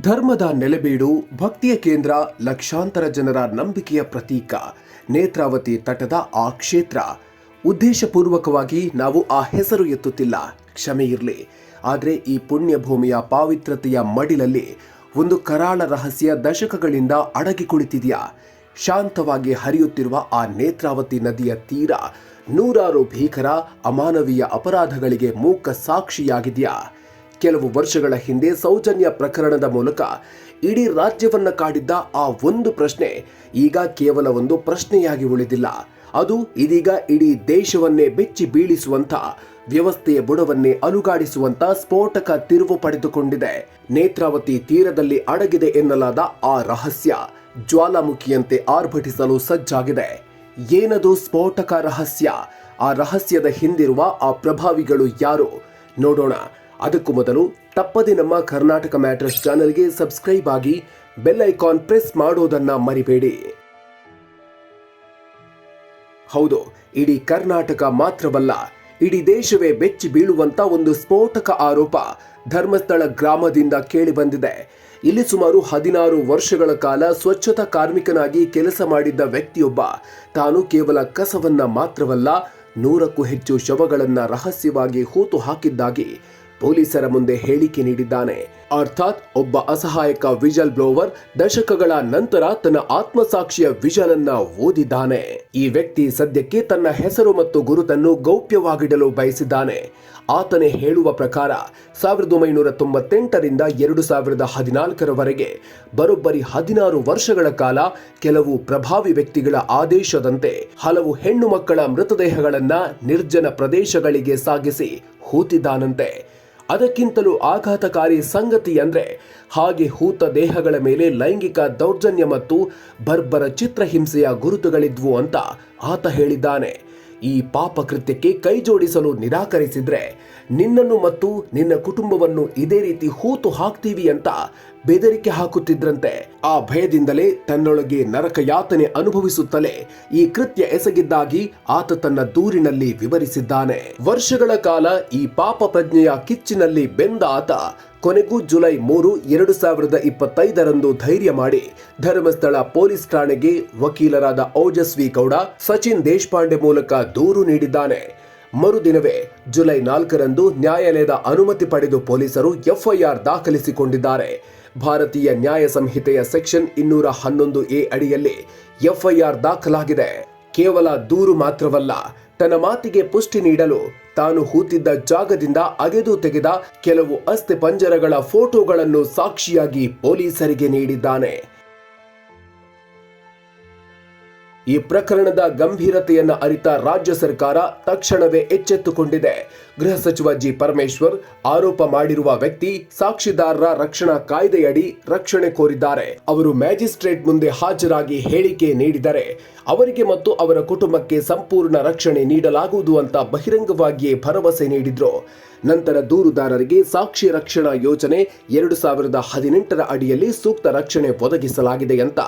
ಧರ್ಮದ ನೆಲೆಬೀಡು ಭಕ್ತಿಯ ಕೇಂದ್ರ ಲಕ್ಷಾಂತರ ಜನರ ನಂಬಿಕೆಯ ಪ್ರತೀಕ. ನೇತ್ರಾವತಿ ತಟದ ಆ ಕ್ಷೇತ್ರ. ಉದ್ದೇಶಪೂರ್ವಕವಾಗಿ ನಾವು ಆ ಹೆಸರು ಎತ್ತುತ್ತಿಲ್ಲ. ಕ್ಷಮೆ ಇರಲಿ. ಆದರೆ ಈ ಪುಣ್ಯ ಭೂಮಿಯ ಪಾವಿತ್ರತೆಯ ಮಡಿಲಲ್ಲಿ ಒಂದು ಕರಾಳ ರಹಸ್ಯ ದಶಕಗಳಿಂದ ಅಡಗಿ ಕುಳಿತಿದೆಯಾ. ಶಾಂತವಾಗಿ ಹರಿಯುತ್ತಿರುವ ಆ ನೇತ್ರಾವತಿ ನದಿಯ ತೀರ ನೂರಾರು ಭೀಕರ ಅಮಾನವೀಯ ಅಪರಾಧಗಳಿಗೆ ಮೂಕ ಸಾಕ್ಷಿಯಾಗಿದೆಯಾ. ಕೆಲವು ವರ್ಷಗಳ ಹಿಂದೆ ಸೌಜನ್ಯ ಪ್ರಕರಣದ ಮೂಲಕ ಇಡೀ ರಾಜ್ಯವನ್ನ ಕಾಡಿದ್ದ ಆ ಒಂದು ಪ್ರಶ್ನೆ ಈಗ ಕೇವಲ ಒಂದು ಪ್ರಶ್ನೆಯಾಗಿ ಉಳಿದಿಲ್ಲ. ಅದು ಇದೀಗ ಇಡೀ ದೇಶವನ್ನೇ ಬೆಚ್ಚಿ ಬೀಳಿಸುವಂತ ವ್ಯವಸ್ಥೆಯ ಬುಡವನ್ನೇ ಅಲುಗಾಡಿಸುವಂತ ಸ್ಫೋಟಕ ತಿರುವು ಪಡೆದುಕೊಂಡಿದೆ. ನೇತ್ರಾವತಿ ತೀರದಲ್ಲಿ ಅಡಗಿದೆ ಎನ್ನಲಾದ ಆ ರಹಸ್ಯ ಜ್ವಾಲಾಮುಖಿಯಂತೆ ಆರ್ಭಟಿಸಲು ಸಜ್ಜಾಗಿದೆ. ಏನದು ಸ್ಫೋಟಕ ರಹಸ್ಯ? ಆ ರಹಸ್ಯದ ಹಿಂದಿರುವ ಆ ಪ್ರಭಾವಿಗಳು ಯಾರು? ನೋಡೋಣ. ಅದಕ್ಕೂ ಮೊದಲು ತಪ್ಪದೆ ನಮ್ಮ ಕರ್ನಾಟಕ ಮ್ಯಾಟರ್ಸ್ ಚಾನೆಲ್ಗೆ ಸಬ್ಸ್ಕ್ರೈಬ್ ಆಗಿ ಬೆಲ್ ಐಕಾನ್ ಪ್ರೆಸ್ ಮಾಡೋದನ್ನ ಮರಿಬೇಡಿ. ಹೌದು, ಇಡೀ ಕರ್ನಾಟಕ ಮಾತ್ರವಲ್ಲ, ಇಡೀ ದೇಶವೇ ಬೆಚ್ಚಿ ಬೀಳುವಂತ ಒಂದು ಸ್ಫೋಟಕ ಆರೋಪ ಧರ್ಮಸ್ಥಳ ಗ್ರಾಮದಿಂದ ಕೇಳಿ ಬಂದಿದೆ. ಇಲ್ಲಿ ಸುಮಾರು ಹದಿನಾರು ವರ್ಷಗಳ ಕಾಲ ಸ್ವಚ್ಛತಾ ಕಾರ್ಮಿಕನಾಗಿ ಕೆಲಸ ಮಾಡಿದ್ದ ವ್ಯಕ್ತಿಯೊಬ್ಬ ತಾನು ಕೇವಲ ಕಸವನ್ನ ಮಾತ್ರವಲ್ಲ ನೂರಕ್ಕೂ ಹೆಚ್ಚು ಶವಗಳನ್ನ ರಹಸ್ಯವಾಗಿ ಹೂತು ಹಾಕಿದ್ದಾಗಿ ಪೊಲೀಸರ ಮುಂದೆ ಹೇಳಿಕೆ ನೀಡಿದ್ದಾನೆ. ಅರ್ಥಾತ್ ಒಬ್ಬ ಅಸಹಾಯಕ ವಿಜಲ್ ಬ್ಲೋವರ್ ದಶಕಗಳ ನಂತರ ತನ್ನ ಆತ್ಮಸಾಕ್ಷಿಯ ವಿಜಲ್ ಅನ್ನ ಓದಿದ್ದಾನೆ. ಈ ವ್ಯಕ್ತಿ ಸದ್ಯಕ್ಕೆ ತನ್ನ ಹೆಸರು ಮತ್ತು ಗುರುತನ್ನು ಗೌಪ್ಯವಾಗಿಡಲು ಬಯಸಿದ್ದಾನೆ. ಆತನೇ ಹೇಳುವ ಪ್ರಕಾರ, ಸಾವಿರದ ಒಂಬೈನೂರ ತೊಂಬತ್ತೆಂಟರಿಂದ ಎರಡು ಸಾವಿರದ ಹದಿನಾಲ್ಕರವರೆಗೆ ಬರೋಬ್ಬರಿ ಹದಿನಾರು ವರ್ಷಗಳ ಕಾಲ ಕೆಲವು ಪ್ರಭಾವಿ ವ್ಯಕ್ತಿಗಳ ಆದೇಶದಂತೆ ಹಲವು ಹೆಣ್ಣು ಮಕ್ಕಳ ಮೃತದೇಹಗಳನ್ನ ನಿರ್ಜನ ಪ್ರದೇಶಗಳಿಗೆ ಸಾಗಿಸಿ ಹೂತಿದ್ದಾನಂತೆ. ಅದಕ್ಕಿಂತಲೂ ಆಘಾತಕಾರಿ ಸಂಗತಿ ಅಂದರೆ ಹಾಗೆ ಹೂತ ದೇಹಗಳ ಮೇಲೆ ಲೈಂಗಿಕ ದೌರ್ಜನ್ಯ ಮತ್ತು ಬರ್ಬರ ಚಿತ್ರಹಿಂಸೆಯ ಗುರುತುಗಳಿದ್ವು ಅಂತ ಆತ ಹೇಳಿದ್ದಾನೆ. ಈ ಪಾಪಕೃತ್ಯಕ್ಕೆ ಕೈಜೋಡಿಸಲು ನಿರಾಕರಿಸಿದ್ರೆ ನಿನ್ನನ್ನು ಮತ್ತು ನಿನ್ನ ಕುಟುಂಬವನ್ನು ಇದೇ ರೀತಿ ಹೂತು ಹಾಕ್ತೀವಿ ಅಂತ ಬೆದರಿಕೆ ಹಾಕುತ್ತಿದ್ರಂತೆ. ಆ ಭಯದಿಂದಲೇ ತನ್ನೊಳಗೆ ನರಕ ಯಾತನೆ ಅನುಭವಿಸುತ್ತಲೇ ಈ ಕೃತ್ಯ ಎಸಗಿದ್ದಾಗಿ ಆತ ತನ್ನ ದೂರಿನಲ್ಲಿ ವಿವರಿಸಿದ್ದಾನೆ. ವರ್ಷಗಳ ಕಾಲ ಈ ಪಾಪ ಪ್ರಜ್ಞೆಯ ಕಿಚ್ಚಿನಲ್ಲಿ ಬೆಂದ ಆತ ಕೊನೆಗೂ ಜುಲೈ ಮೂರು, ಎರಡು ಸಾವಿರದ ಇಪ್ಪತ್ತೈದರಂದು ಧೈರ್ಯ ಮಾಡಿ ಧರ್ಮಸ್ಥಳ ಪೊಲೀಸ್ ಠಾಣೆಗೆ ವಕೀಲರಾದ ಓಜಸ್ವಿ ಗೌಡ, ಸಚಿನ್ ದೇಶಪಾಂಡೆ ಮೂಲಕ ದೂರು ನೀಡಿದ್ದಾನೆ. ಮರುದಿನವೇ ಜುಲೈ ನಾಲ್ಕರಂದು ನ್ಯಾಯಾಲಯದ ಅನುಮತಿ ಪಡೆದು ಪೊಲೀಸರು ಎಫ್ಐಆರ್ ದಾಖಲಿಸಿಕೊಂಡಿದ್ದಾರೆ. ಭಾರತೀಯ ನ್ಯಾಯ ಸಂಹಿತೆಯ ಸೆಕ್ಷನ್ ಇನ್ನೂರ ಹನ್ನೊಂದು ಎ ಅಡಿಯಲ್ಲಿ ಎಫ್ಐಆರ್ ದಾಖಲಾಗಿದೆ. ಕೇವಲ ದೂರು ಮಾತ್ರವಲ್ಲ, ತನ್ನ ಮಾತಿಗೆ ಪುಷ್ಟಿ ನೀಡಲು ತಾನು ಹೂತಿದ್ದ ಜಾಗದಿಂದ ಅಗೆದು ತೆಗೆದ ಕೆಲವು ಅಸ್ಥಿ ಪಂಜರಗಳ ಫೋಟೋಗಳನ್ನು ಸಾಕ್ಷಿಯಾಗಿ ಪೊಲೀಸರಿಗೆ ನೀಡಿದ್ದಾನೆ. ಈ ಪ್ರಕರಣದ ಗಂಭೀರತೆಯನ್ನು ಅರಿತ ರಾಜ್ಯ ಸರ್ಕಾರ ತಕ್ಷಣವೇ ಎಚ್ಚೆತ್ತುಕೊಂಡಿದೆ. ಗೃಹ ಸಚಿವ ಜಿ ಪರಮೇಶ್ವರ್ ಆರೋಪ ಮಾಡಿರುವ ವ್ಯಕ್ತಿ ಸಾಕ್ಷಿದಾರರ ರಕ್ಷಣಾ ಕಾಯ್ದೆಯಡಿ ರಕ್ಷಣೆ ಕೋರಿದ್ದಾರೆ. ಅವರು ಮ್ಯಾಜಿಸ್ಟ್ರೇಟ್ ಮುಂದೆ ಹಾಜರಾಗಿ ಹೇಳಿಕೆ ನೀಡಿದರೆ, ಅವರಿಗೆ ಮತ್ತು ಅವರ ಕುಟುಂಬಕ್ಕೆ ಸಂಪೂರ್ಣ ರಕ್ಷಣೆ ನೀಡಲಾಗುವುದು ಅಂತ ಬಹಿರಂಗವಾಗಿಯೇ ಭರವಸೆ ನೀಡಿದ್ರು. ನಂತರ ದೂರುದಾರರಿಗೆ ಸಾಕ್ಷಿ ರಕ್ಷಣಾ ಯೋಜನೆ ಎರಡು ಸಾವಿರದ ಹದಿನೆಂಟರ ಅಡಿಯಲ್ಲಿ ಸೂಕ್ತ ರಕ್ಷಣೆ ಒದಗಿಸಲಾಗಿದೆ ಅಂತ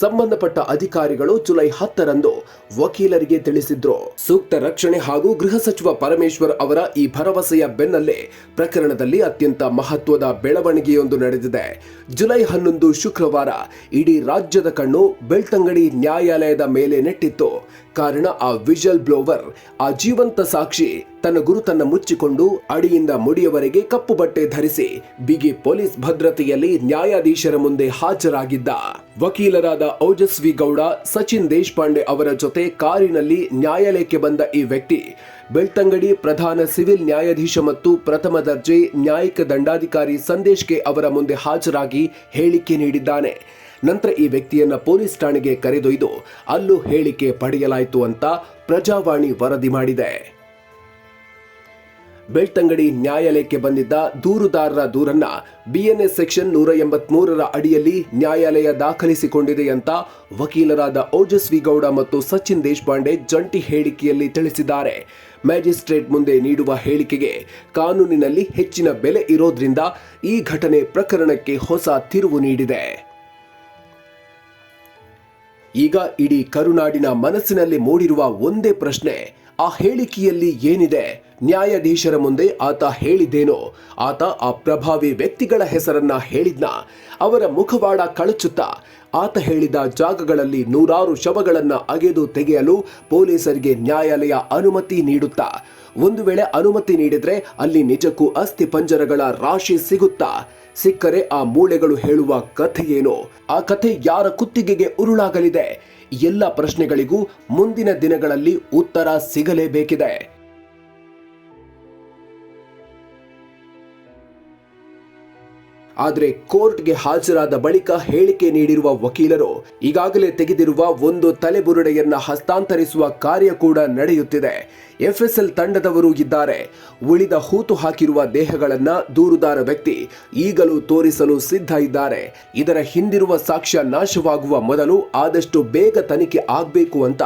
ಸಂಬಂಧಪಟ್ಟ ಅಧಿಕಾರಿಗಳು ಜುಲೈ ಹತ್ತರಂದು ವಕೀಲರಿಗೆ ತಿಳಿಸಿದ್ರು. ಸೂಕ್ತ ರಕ್ಷಣೆ ಹಾಗೂ ಗೃಹ ಸಚಿವ ಪರಮೇಶ್ವರ್ ಅವರ ಈ ಭರವಸೆಯ ಬೆನ್ನಲ್ಲೇ ಪ್ರಕರಣದಲ್ಲಿ ಅತ್ಯಂತ ಮಹತ್ವದ ಬೆಳವಣಿಗೆಯೊಂದು ನಡೆದಿದೆ. ಜುಲೈ ಹನ್ನೊಂದು ಶುಕ್ರವಾರ ಇಡೀ ರಾಜ್ಯದ ಕಣ್ಣು ಬೆಳ್ತಂಗಡಿ ನ್ಯಾಯಾಲಯದ ಮೇಲೆ ನೆಟ್ಟಿತ್ತು. ಕಾರಣ ಆ ವಿಜಲ್ ಬ್ಲೋವರ್, ಆ ಜೀವಂತ ಸಾಕ್ಷಿ ತನ್ನ ಗುರುತನ್ನ ಮುಚ್ಚಿಕೊಂಡು ಅಡಿಯಿಂದ ಮುಡಿಯವರೆಗೆ ಕಪ್ಪು ಬಟ್ಟೆ ಧರಿಸಿ ಬಿಗಿ ಪೊಲೀಸ್ ಭದ್ರತೆಯಲ್ಲಿ ನ್ಯಾಯಾಧೀಶರ ಮುಂದೆ ಹಾಜರಾಗಿದ್ದ. ವಕೀಲರಾದ ಓಜಸ್ವಿ ಗೌಡ, ಸಚಿನ್ ದೇಶಪಾಂಡೆ ಅವರ ಜೊತೆ ಕಾರಿನಲ್ಲಿ ನ್ಯಾಯಾಲಯಕ್ಕೆ ಬಂದ ಈ ವ್ಯಕ್ತಿ, ಬೆಳ್ತಂಗಡಿ ಪ್ರಧಾನ ಸಿವಿಲ್ ನ್ಯಾಯಾಧೀಶ ಮತ್ತು ಪ್ರಥಮ ದರ್ಜೆ ನ್ಯಾಯಿಕ ದಂಡಾಧಿಕಾರಿ ಸಂದೇಶ್ಗೆ ಅವರ ಮುಂದೆ ಹಾಜರಾಗಿ ಹೇಳಿಕೆ ನೀಡಿದ್ದಾನೆ. ನಂತರ ಈ ವ್ಯಕ್ತಿಯನ್ನ ಪೊಲೀಸ್ ಠಾಣೆಗೆ ಕರೆದೊಯ್ದು, ಅಲ್ಲೂ ಹೇಳಿಕೆ ಪಡೆಯಲಾಯಿತು ಅಂತ ಪ್ರಜಾವಾಣಿ ವರದಿ ಮಾಡಿದೆ. ಬೆಳ್ತಂಗಡಿ ನ್ಯಾಯಾಲಯಕ್ಕೆ ಬಂದಿದ್ದ ದೂರುದಾರರ ದೂರನ್ನ ಬಿಎನ್ಎಸ್ ಸೆಕ್ಷನ್ ನೂರ ಎಂಬತ್ಮೂರರ ಅಡಿಯಲ್ಲಿ ನ್ಯಾಯಾಲಯ ದಾಖಲಿಸಿಕೊಂಡಿದೆ ಅಂತ ವಕೀಲರಾದ ಓಜಸ್ವಿ ಗೌಡ ಮತ್ತು ಸಚಿನ್ ದೇಶಪಾಂಡೆ ಜಂಟಿ ಹೇಳಿಕೆಯಲ್ಲಿ ತಿಳಿಸಿದ್ದಾರೆ. ಮ್ಯಾಜಿಸ್ಟ್ರೇಟ್ ಮುಂದೆ ನೀಡುವ ಹೇಳಿಕೆಗೆ ಕಾನೂನಿನಲ್ಲಿ ಹೆಚ್ಚಿನ ಬೆಲೆ ಇರೋದ್ರಿಂದ ಈ ಘಟನೆ ಪ್ರಕರಣಕ್ಕೆ ಹೊಸ ತಿರುವು ನೀಡಿದೆ. ಈಗ ಇಡೀ ಕರುನಾಡಿನ ಮನಸ್ಸಿನಲ್ಲಿ ಮೂಡಿರುವ ಒಂದೇ ಪ್ರಶ್ನೆ ಆ ಹೇಳಿಕೆಯಲ್ಲಿ ಏನಿದೆ? ನ್ಯಾಯಾಧೀಶರ ಮುಂದೆ ಆತ ಹೇಳಿದ್ದೇನೋ? ಆತ ಆ ಪ್ರಭಾವಿ ವ್ಯಕ್ತಿಗಳ ಹೆಸರನ್ನ ಹೇಳಿದ್ನ? ಅವರ ಮುಖವಾಡ ಕಳಚುತ್ತಾ? ಆತ ಹೇಳಿದ ಜಾಗಗಳಲ್ಲಿ ನೂರಾರು ಶವಗಳನ್ನು ಅಗೆದು ತೆಗೆಯಲು ಪೊಲೀಸರಿಗೆ ನ್ಯಾಯಾಲಯ ಅನುಮತಿ ನೀಡುತ್ತಾ? ಒಂದು ವೇಳೆ ಅನುಮತಿ ನೀಡಿದ್ರೆ ಅಲ್ಲಿ ನಿಜಕ್ಕೂ ಅಸ್ಥಿ ಪಂಜರಗಳ ರಾಶಿ ಸಿಗುತ್ತಾ? ಸಿಕ್ಕರೆ ಆ ಮೂಳೆಗಳು ಹೇಳುವ ಕಥೆಯೇನು ಆ ಕಥೆ ಯಾರ ಕುತ್ತಿಗೆಗೆ ಉರುಳಾಗಲಿದೆ? ಎಲ್ಲ ಪ್ರಶ್ನೆಗಳಿಗೂ ಮುಂದಿನ ದಿನಗಳಲ್ಲಿ ಉತ್ತರ ಸಿಗಲೇಬೇಕಿದೆ. ಆದರೆ ಕೋರ್ಟ್ಗೆ ಹಾಜರಾದ ಬಳಿಕ ಹೇಳಿಕೆ ನೀಡಿರುವ ವಕೀಲರು ಈಗಾಗಲೇ ತೆಗೆದಿರುವ ಒಂದು ತಲೆಬುರುಡೆಯನ್ನ ಹಸ್ತಾಂತರಿಸುವ ಕಾರ್ಯ ಕೂಡ ನಡೆಯುತ್ತಿದೆ. ಎಫ್ಎಸ್ಎಲ್ ತಂಡದವರು ಇದ್ದಾರೆ. ಉಳಿದ ಹೂತು ಹಾಕಿರುವ ದೇಹಗಳನ್ನ ದೂರುದಾರ ವ್ಯಕ್ತಿ ಈಗಲೂ ತೋರಿಸಲು ಸಿದ್ಧ ಇದ್ದಾರೆ. ಇದರ ಹಿಂದಿರುವ ಸಾಕ್ಷ್ಯ ನಾಶವಾಗುವ ಮೊದಲು ಆದಷ್ಟು ಬೇಗ ತನಿಖೆ ಆಗಬೇಕು ಅಂತ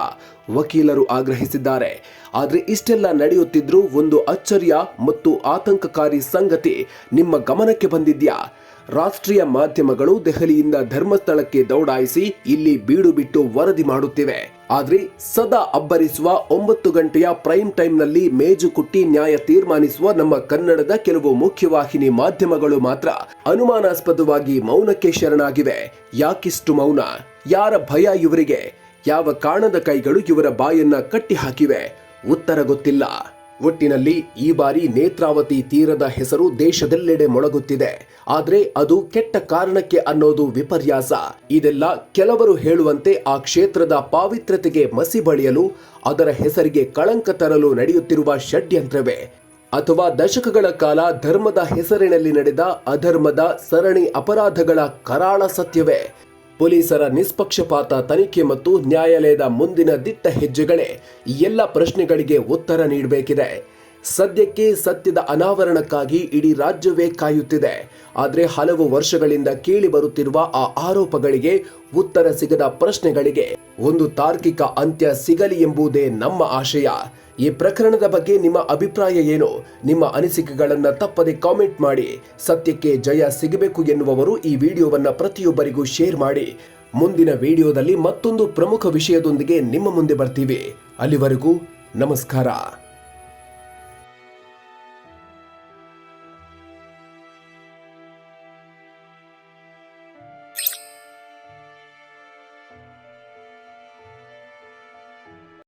ವಕೀಲರು ಆಗ್ರಹಿಸಿದ್ದಾರೆ. ಆದರೆ ಇಷ್ಟೆಲ್ಲ ನಡೆಯುತ್ತಿದ್ರೂ ಒಂದು ಅಚ್ಚರಿಯ ಮತ್ತು ಆತಂಕಕಾರಿ ಸಂಗತಿ ನಿಮ್ಮ ಗಮನಕ್ಕೆ ಬಂದಿದ್ಯಾ? ರಾಷ್ಟ್ರೀಯ ಮಾಧ್ಯಮಗಳು ದೆಹಲಿಯಿಂದ ಧರ್ಮಸ್ಥಳಕ್ಕೆ ದೌಡಾಯಿಸಿ ಇಲ್ಲಿ ಬೀಡು ಬಿಟ್ಟು ವರದಿ ಮಾಡುತ್ತಿವೆ. ಆದ್ರೆ ಸದಾ ಅಬ್ಬರಿಸುವ ಒಂಬತ್ತು ಗಂಟೆಯ ಪ್ರೈಮ್ ಟೈಮ್ನಲ್ಲಿ ಮೇಜು ಕುಟ್ಟಿ ನ್ಯಾಯ ತೀರ್ಮಾನಿಸುವ ನಮ್ಮ ಕನ್ನಡದ ಕೆಲವು ಮುಖ್ಯವಾಹಿನಿ ಮಾಧ್ಯಮಗಳು ಮಾತ್ರ ಅನುಮಾನಾಸ್ಪದವಾಗಿ ಮೌನಕ್ಕೆ ಶರಣಾಗಿವೆ. ಯಾಕಿಷ್ಟು ಮೌನ? ಯಾರ ಭಯ ಇವರಿಗೆ? ಯಾವ ಕಾಣದ ಕೈಗಳು ಇವರ ಬಾಯನ್ನ ಕಟ್ಟಿ ಹಾಕಿವೆ ಉತ್ತರ ಗೊತ್ತಿಲ್ಲ. ಒಟ್ಟಿನಲ್ಲಿ ಈ ಬಾರಿ ನೇತ್ರಾವತಿ ತೀರದ ಹೆಸರು ದೇಶದೆಲ್ಲೆಡೆ ಮೊಳಗುತ್ತಿದೆ. ಆದರೆ ಅದು ಕೆಟ್ಟ ಕಾರಣಕ್ಕೆ ಅನ್ನೋದು ವಿಪರ್ಯಾಸ. ಇದೆಲ್ಲ ಕೆಲವರು ಹೇಳುವಂತೆ ಆ ಕ್ಷೇತ್ರದ ಪಾವಿತ್ರ್ಯತೆಗೆ ಮಸಿ ಬಳಿಯಲು, ಅದರ ಹೆಸರಿಗೆ ಕಳಂಕ ತರಲು ನಡೆಯುತ್ತಿರುವ ಷಡ್ಯಂತ್ರವೇ. ಅಥವಾ ದಶಕಗಳ ಕಾಲ ಧರ್ಮದ ಹೆಸರಿನಲ್ಲಿ ನಡೆದ ಅಧರ್ಮದ ಸರಣಿ ಅಪರಾಧಗಳ ಕರಾಳ ಸತ್ಯವೇ. ಪೊಲೀಸರ ನಿಷ್ಪಕ್ಷಪಾತ ತನಿಖೆ ಮತ್ತು ನ್ಯಾಯಾಲಯದ ಮುಂದಿನ ದಿಟ್ಟ ಹೆಜ್ಜೆಗಳೇ ಎಲ್ಲ ಪ್ರಶ್ನೆಗಳಿಗೆ ಉತ್ತರ ನೀಡಬೇಕಿದೆ. ಸದ್ಯಕ್ಕೆ ಸತ್ಯದ ಅನಾವರಣಕ್ಕಾಗಿ ಇಡೀ ರಾಜ್ಯವೇ ಕಾಯುತ್ತಿದೆ. ಆದರೆ ಹಲವು ವರ್ಷಗಳಿಂದ ಕೇಳಿ ಬರುತ್ತಿರುವ ಆ ಆರೋಪಗಳಿಗೆ ಉತ್ತರ ಸಿಗದ ಪ್ರಶ್ನೆಗಳಿಗೆ ಒಂದು ತಾರ್ಕಿಕ ಅಂತ್ಯ ಸಿಗಲಿ ಎಂಬುದೇ ನಮ್ಮ ಆಶಯ. ಈ ಪ್ರಕರಣದ ಬಗ್ಗೆ ನಿಮ್ಮ ಅಭಿಪ್ರಾಯ ಏನು? ನಿಮ್ಮ ಅನಿಸಿಕೆಗಳನ್ನು ತಪ್ಪದೆ ಕಾಮೆಂಟ್ ಮಾಡಿ. ಸತ್ಯಕ್ಕೆ ಜಯ ಸಿಗಬೇಕು ಎನ್ನುವವರು ಈ ವಿಡಿಯೋವನ್ನು ಪ್ರತಿಯೊಬ್ಬರಿಗೂ ಶೇರ್ ಮಾಡಿ. ಮುಂದಿನ ವಿಡಿಯೋದಲ್ಲಿ ಮತ್ತೊಂದು ಪ್ರಮುಖ ವಿಷಯದೊಂದಿಗೆ ನಿಮ್ಮ ಮುಂದೆ ಬರ್ತೀವಿ. ಅಲ್ಲಿವರೆಗೂ ನಮಸ್ಕಾರ.